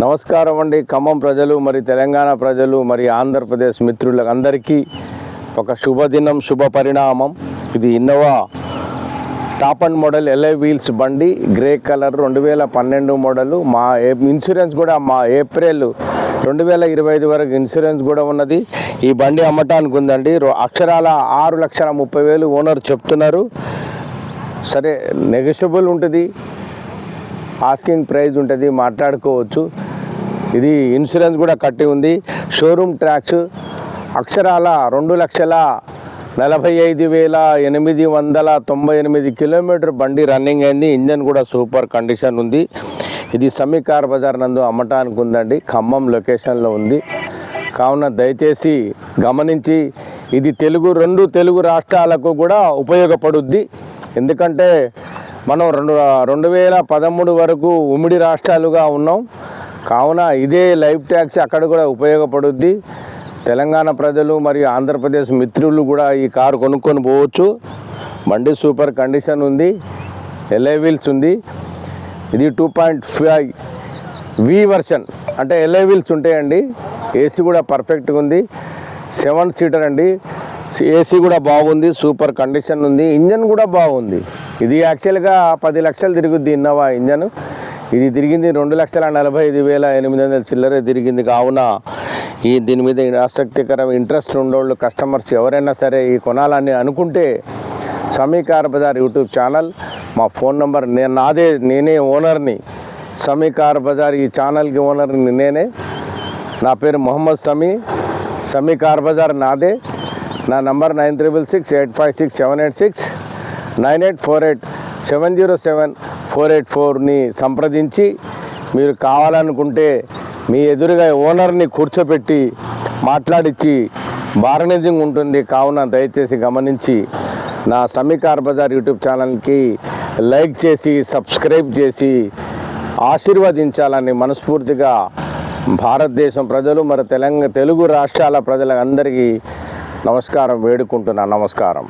నమస్కారం అండి. ఖమ్మం ప్రజలు మరి తెలంగాణ ప్రజలు మరి ఆంధ్రప్రదేశ్ మిత్రులకు అందరికీ ఒక శుభదినం శుభ పరిణామం. ఇది Innova top and model alloy wheels బండి గ్రే కలర్ రెండు వేల పన్నెండు మోడల్. మా ఇన్సూరెన్స్ కూడా మా ఏప్రిల్ రెండు వేల ఇరవై ఐదు వరకు ఇన్సూరెన్స్ కూడా ఉన్నది. ఈ బండి అమ్మటానికి ఉందండి. రో- అక్షరాల ఆరు లక్షల ముప్పై వేలు ఓనర్ చెప్తున్నారు. సరే నెగోషియబుల్ ఉంటుంది. ఆస్కింగ్ ప్రైజ్ ఉంటుంది మాట్లాడుకోవచ్చు. ఇది ఇన్సూరెన్స్ కూడా కట్టి ఉంది. షోరూమ్ ట్యాక్స్ అక్షరాల రెండు లక్షల నలభై ఐదు వేల ఎనిమిది వందల తొంభై ఎనిమిది కిలోమీటర్ బండి రన్నింగ్ అయింది. ఇంజన్ కూడా సూపర్ కండిషన్ ఉంది. ఇది సమీకార్ బజార్ నందు అమ్మటానికి ఉందండి. ఖమ్మం లొకేషన్లో ఉంది. కావున దయచేసి గమనించి ఇది తెలుగు రెండు తెలుగు రాష్ట్రాలకు కూడా ఉపయోగపడుద్ది. ఎందుకంటే మనం రెండు రెండు వేల పదమూడు వరకు ఉమ్మడి రాష్ట్రాలుగా ఉన్నాం. కావున ఇదే లైఫ్ ట్యాక్స్ అక్కడ కూడా ఉపయోగపడుద్ది. తెలంగాణ ప్రజలు మరియు ఆంధ్రప్రదేశ్ మిత్రులు కూడా ఈ కారు కొనుక్కొని పోవచ్చు. బండి సూపర్ కండిషన్ ఉంది. ఎల్ఐ వీల్స్ ఉంది. ఇది two point five V version. అంటే ఎల్ఐ వీల్స్ ఉంటాయండి. ఏసీ కూడా పర్ఫెక్ట్గా ఉంది. సెవెన్ సీటర్ అండి. ఏసీ కూడా బాగుంది సూపర్ కండిషన్ ఉంది ఇంజన్ కూడా బాగుంది. ఇది యాక్చువల్గా పది లక్షలు తిరుగుద్ది ఇన్నోవా ఇంజన్. ఇది తిరిగింది రెండు లక్షల నలభై ఐదు వేల ఎనిమిది వందల చిల్లరే తిరిగింది. కావున ఈ దీని మీద ఆసక్తికరం ఇంట్రెస్ట్ ఉండేవాళ్ళు కస్టమర్స్ ఎవరైనా సరే ఈ కొనాలని అనుకుంటే సమీకార బజార్ యూట్యూబ్ ఛానల్ మా ఫోన్ నంబర్ నేను నాదే నేనే ఓనర్ని. సమీకార బజార్ ఈ ఛానల్కి ఓనర్ని నేనే. నా పేరు మొహమ్మద్ సమీ. సమీకార్ బజార్ నాదే. నా number nine triple six eight five six seven eight six nine eight four eight seven zero seven four eight ఫోర్ని సంప్రదించి మీరు కావాలనుకుంటే మీ ఎదురుగా ఓనర్ని కూర్చోపెట్టి మాట్లాడించి బార్గనైజింగ్ ఉంటుంది. కావున దయచేసి గమనించి నా సమీకార్ బజార్ యూట్యూబ్ ఛానల్కి లైక్ చేసి సబ్స్క్రైబ్ చేసి ఆశీర్వదించాలని మనస్ఫూర్తిగా భారతదేశం ప్రజలు మరి తెలంగాణ తెలుగు రాష్ట్రాల ప్రజలందరికీ నమస్కారం వేడుకుంటున్నా. నమస్కారం.